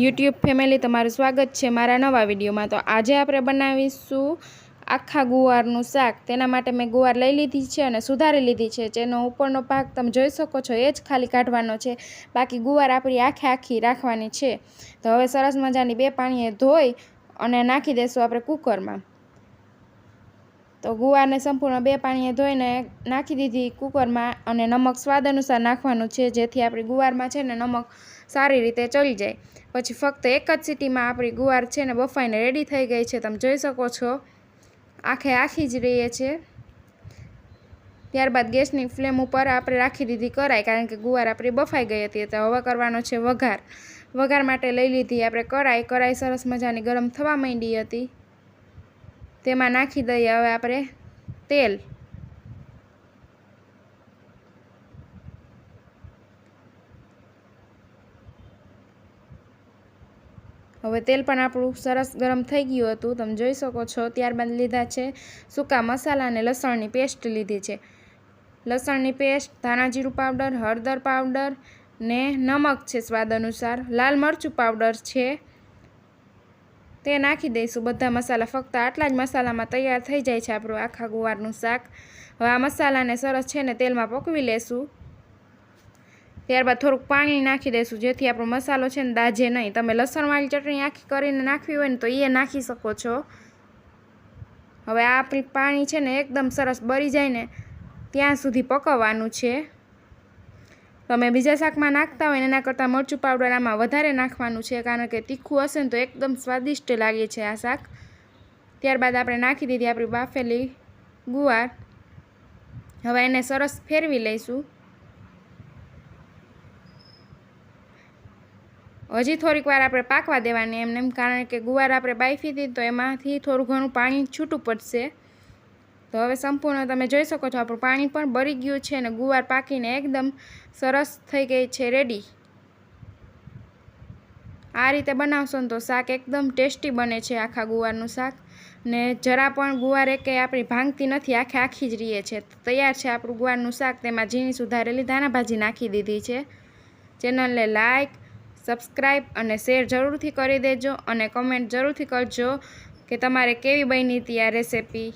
YouTube family તમારું સ્વાગત છે મારા નવા વિડીયોમાં. તો આજે આપણે બનાવીશું આખા ગુવારનું શાક. તેના માટે મેં ગુવાર લઈ લીધી છે અને સુધારી લીધી છે. જેનો ઉપરનો ભાગ તમે જોઈ શકો છો, એ જ ખાલી કાઢવાનો છે. બાકી ગુવાર આપણી આખે આખી રાખવાની છે. તો હવે સરસ મજાની બે પાણીએ ધોઈ અને નાખી દઈશું આપણે કુકરમાં. તો ગુવારને સંપૂર્ણ બે પાણીએ ધોઈને નાખી દીધી કુકરમાં અને નમક સ્વાદ અનુસાર નાખવાનું છે, જેથી આપણી ગુવારમાં છે ને નમક સારી રીતે ચડી જાય. પછી ફક્ત એક જ સીટીમાં આપણી ગુવાર છે ને બફાઈને રેડી થઈ ગઈ છે. તમે જોઈ શકો છો. આખે આખી જ રહીએ છીએ. ત્યારબાદ ગેસની ફ્લેમ ઉપર આપણે રાખી દીધી કરાય કારણ કે ગુવાર આપણી બફાઈ ગઈ હતી. તો હવે કરવાનો છે વઘાર. વઘાર માટે લઈ લીધી આપણે કરાઈ કરાઈ સરસ મજાની ગરમ થવા માંડી હતી. તેમાં નાખી દઈએ હવે આપણે તેલ. હવે તેલ પણ આપણું સરસ ગરમ થઈ ગયું હતું, તમે જોઈ શકો છો. ત્યારબાદ લીધા છે સૂકા મસાલા અને લસણની પેસ્ટ લીધી છે. લસણની પેસ્ટ ધાણા જીરું પાવડર, હળદર પાવડર ને નમક છે સ્વાદ અનુસાર. લાલ મરચું પાવડર છે. તે નાખી દઈશું. બધા મસાલા ફક્ત આટલા જ મસાલામાં તૈયાર થઈ જાય છે આપણું આખા ગુવારનું શાક. હવે આ મસાલાને સરસ છે ને તેલમાં પકવી લેશું. ત્યારબાદ થોડુંક પાણી નાખી દઈશું. જેથી આપણો મસાલો છે ને દાજે નહીં. તમે લસણવાળી ચટણી આખી કરીને નાખવી હોય ને તો એ નાખી શકો છો. હવે આપણી પાણી છે ને એકદમ સરસ બળી જાય ને ત્યાં સુધી પકવવાનું છે. તમે બીજા શાકમાં નાખતા હોય એના કરતાં મરચું પાવડર આમાં વધારે નાખવાનું છે. કારણ કે તીખું હશે ને તો એકદમ સ્વાદિષ્ટ લાગે છે આ શાક. ત્યારબાદ આપણે નાખી દીધી આપણી બાફેલી ગુવાર. હવે એને સરસ ફેરવી લઈશું. હજી થોડીક વાર આપણે પાકવા દેવાની એમને એમ, કારણ કે ગુવાર આપણે બાફી દીધી તો એમાંથી થોડું ઘણું પાણી છૂટું પડશે. તો હવે સંપૂર્ણ તમે જોઈ શકો છો, આપણું પાણી પણ બળી ગયું છે અને ગુવાર પાકીને એકદમ સરસ થઈ ગઈ છે રેડી આ રીતે બનાવશો ને તો શાક એકદમ ટેસ્ટી બને છે, આખા ગુવારનું શાક. ને જરા પણ ગુવાર એકે આપણી ભાંગતી નથી, આખે આખી જ રહીએ છે. તૈયાર છે આપણું ગુવારનું શાક, તેમાં ઝીણી સુધારેલી ધાણા ભાજી નાખી દીધી છે. ચેનલને લાઈક સબસ્ક્રાઈબ અને શેર જરૂરથી કરી દેજો અને કમેન્ટ જરૂરથી કરજો કે તમારે કેવી બની હતી આ રેસિપી